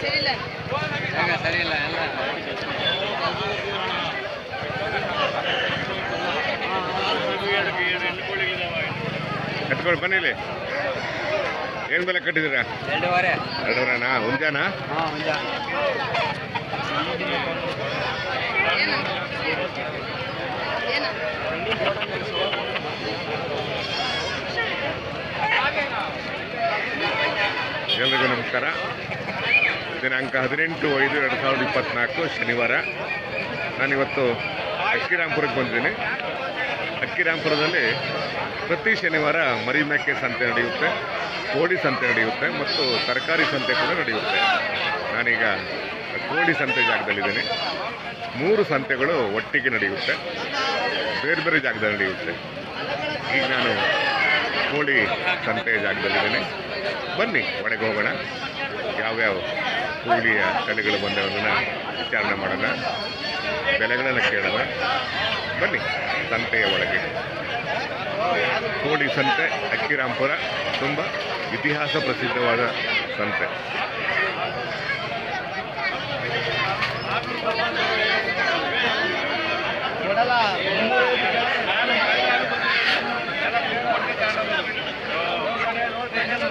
ಸರಿ ಬನ್ನಿ ಇಲ್ಲಿ. ಏನು ಬೆಲೆ ಕಟ್ಟಿದ್ದೀರಾ? ಎರಡೂವರೆ. ಎರಡೂವರೆನಾ? ಮುಂಜಾನಾ ಹಾಂ ಎಲ್ರಿಗೂ ನಮಸ್ಕಾರ. ದಿನಾಂಕ ಹದಿನೆಂಟು ಐದು ಎರಡು ಸಾವಿರದ ಇಪ್ಪತ್ತ್ನಾಲ್ಕು ಶನಿವಾರ. ನಾನಿವತ್ತು ಅಕ್ಕಿರಾಂಪುರಕ್ಕೆ ಬಂದಿದ್ದೀನಿ. ಅಕ್ಕಿರಾಂಪುರದಲ್ಲಿ ಪ್ರತಿ ಶನಿವಾರ ಮರಿ ಮೇಕೆ ಸಂತೆ ನಡೆಯುತ್ತೆ. ಕೋಳಿ ಸಂತೆ ನಡೆಯುತ್ತೆ ಮತ್ತು ತರಕಾರಿ ಸಂತೆ ಕೂಡ ನಡೆಯುತ್ತೆ. ನಾನೀಗ ಕೋಳಿ ಸಂತೆ ಜಾಗದಲ್ಲಿದ್ದೀನಿ. ಮೂರು ಸಂತೆಗಳು ಒಟ್ಟಿಗೆ ನಡೆಯುತ್ತೆ. ಬೇರೆ ಬೇರೆ ಜಾಗದಲ್ಲಿ ನಡೆಯುತ್ತೆ. ಈಗ ನಾನು ಕೋಳಿ ಸಂತೆ ಜಾಗದಲ್ಲಿದ್ದೀನಿ. ಬನ್ನಿ ಒಳಗೆ ಹೋಗೋಣ. ಯಾವ್ಯಾವ ಕೂಲಿಯ ತಳಿಗಳು ಬಂದವನ್ನ ವಿಚಾರಣೆ ಮಾಡೋಣ. ಬೆಲೆಗಳನ್ನು ಕೇಳೋಣ. ಬನ್ನಿ, ಸಂತೆಯ ಒಳಗೆ. ಕೋಳಿ ಸಂತೆ ಅಕ್ಕಿರಾಂಪುರ ತುಂಬ ಇತಿಹಾಸ ಪ್ರಸಿದ್ಧವಾದ ಸಂತೆ.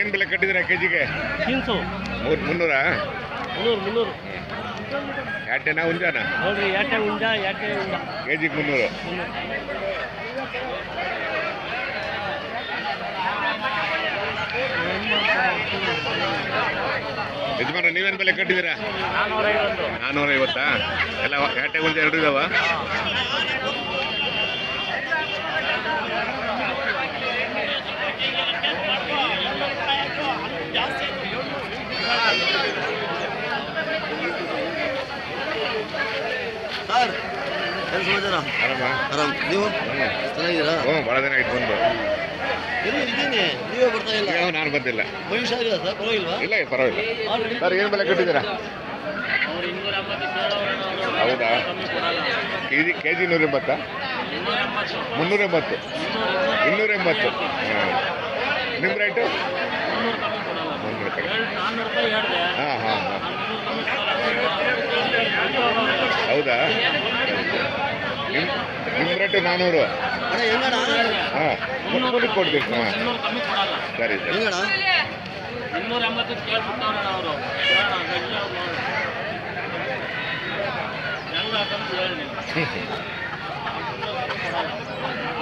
ಏನು ಬೆಲೆ ಕಟ್ಟಿದ್ದೀರಾ ಕೆ ಜಿಗೆ ತಿನ್ಸು ಮೂರು ಮುನ್ನೂರಾ? ಮುನ್ನೂರು ಮುನ್ನೂರು. ಯಾಟೆನಾ ಉಂಜಾನ? ನೋಡ್ರಿ ಯಾಟೆ ಕೆ ಜಿಗೆ ಮುನ್ನೂರು. ಯಜಮಾನ ನೀವೇನು ಬೆಲೆ ಕಟ್ಟಿದ್ದೀರಾ? ನಾನ್ನೂರ ಐವತ್ತು ಎಲ್ಲ ಯಾಟೆ ಒಂದು ಎರಡು ಇದಾವ? ಆರಾಮ? ನೀವು? ಚೆನ್ನಾಗಿದ್ದೀರಾ? ಹ್ಞೂ ಭಾಳ ದಿನ ಆಯ್ತು ಬಂದು. ಇದ್ದೀನಿ. ನೀವೇ ಬರ್ತಾ ಇಲ್ಲ? ನಾನು ಬಂದಿಲ್ಲ. ಸರ್ ಪರವಾಗಿಲ್ವಾ? ಇಲ್ಲ ಪರವಾಗಿಲ್ಲ. ಸರ್ ಏನು ಬೆಲೆ ಕಟ್ಟಿದ್ದೀರಾ? ಹೌದಾ? ಕೆ ಜಿ ಕೆ ಜಿ ನೂರ ಎಂಬತ್ತಾ? ಮುನ್ನೂರ ಎಂಬತ್ತು. ಇನ್ನೂರ ಎಂಬತ್ತು. ಹಾಂ ನಿಮ್ಮ ರೇಟು? ಮುನ್ನೂರು ಹಾಂ ಹಾಂ ಹಾಂ. ಹೌದಾ? ನಿಮ್ಮ டு நானூறு. ஆ முந்நூறு கோடி இருக்குமா சரி சரி. ಹೆಂಗ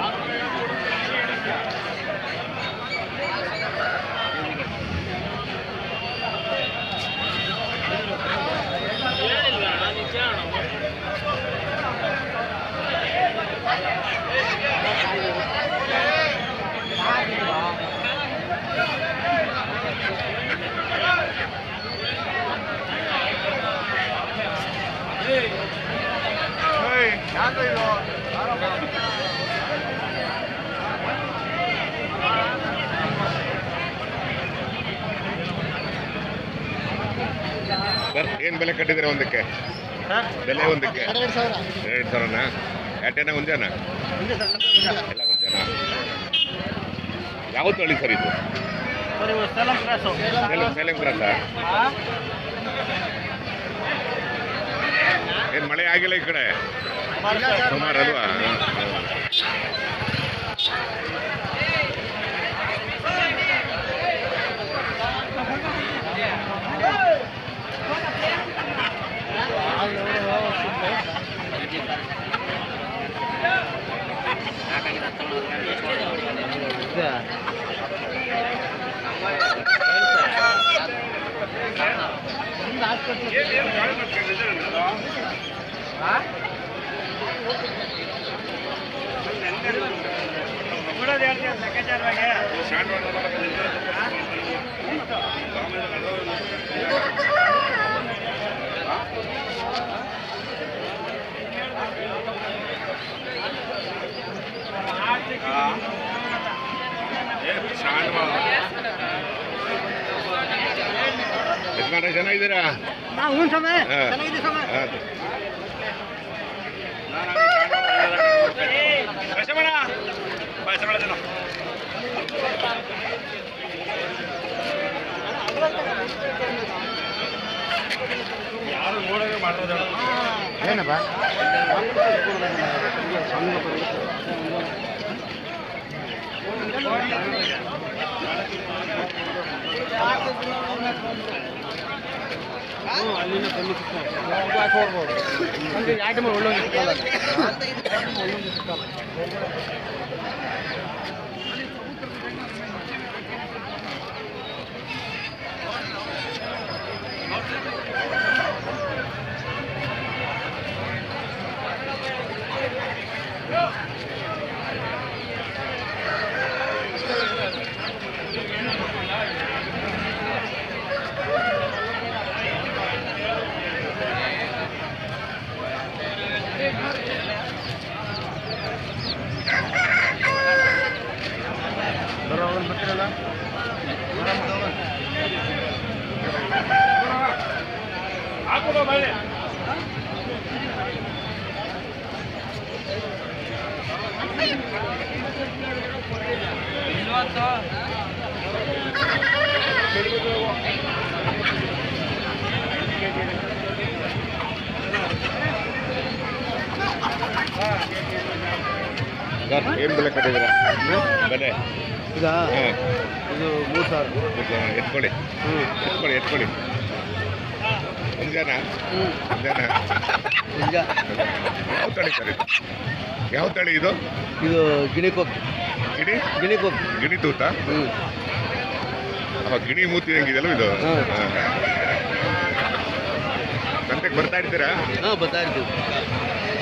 ಸರ್ ಏನು ಬೆಲೆ ಕಟ್ಟಿದ್ದೀರಾ ಒಂದಕ್ಕೆ? ಬೆಲೆ ಒಂದಕ್ಕೆ? ಎರಡು ಸಾವಿರ ಎರಡು ಸಾವಿರನಾ? ಯಾಟೆನ ಮುಂಜಾನ ಎಲ್ಲ ಮುಂಜಾನ ಯಾವ ತಳಿ ಸರ್ ಇದು? ಸೇಲಂ ಕ್ರಾಸು ಏನು ಮಳೆ ಆಗಿಲ್ಲ ಈ ಕಡೆ. ಸುಮಾರು ಅಲ್ವಾ? ಆಸ್ಪತ್ರೆ ಚೆನ್ನಾಗಿದ್ದೀರಾ ಹ್ಞೂ ಸಮಯ ಚೆನ್ನಾಗಿದೆ ಸಮಯ ಏನಪ್ಪ ಅಲ್ಲಿನ ಹಾಕೋಡ್ಬೋದು ಅಂದರೆ ಆಟಮ ಒಳ್ಳೊಂದು ಸಿಕ್ಕಲ್ಲ ಒಳ್ಳೊಂದು ಸಿಕ್ಕಲ್ಲ ಹಾಂ ಏನಪ್ಪ ಸರ್ ಏನು ಬೆಲೆ ಕಟ್ಟಿದ್ದೀರಾ? ಬೆಲೆ ಇದಾ? ಹಾಂ. ಇದು ಮೂರು ಸಾವಿರ. ಎತ್ಕೊಳ್ಳಿ. ಹ್ಞೂ ಎತ್ಕೊಳ್ಳಿ ಎತ್ಕೊಳ್ಳಿ. ಒಂದು ಜನ ಹ್ಞೂ ಒಂದು ಜನ ನಿಜ ಯಾವ ತಳಿ ಸರ್ ಇದು? ಯಾವ ತಳಿ ಇದು? ಇದು ಗಿಣಿಕೊಕ್ ಗಿಣಿ? ಗಿಣಿಕೊಕ್ ಗಿಣಿ ತೂತ? ಹ್ಞೂ ಅವ ಗಿಣಿ ಮೂತಿ ಹೆಂಗಿದೆಯಲ್ಲ ಇದು. ಸಂತೆಗೆ ಬರ್ತಾ ಇರ್ತೀರಾ? ಹಾಂ ಬರ್ತಾ ಇರ್ತೀವಿ.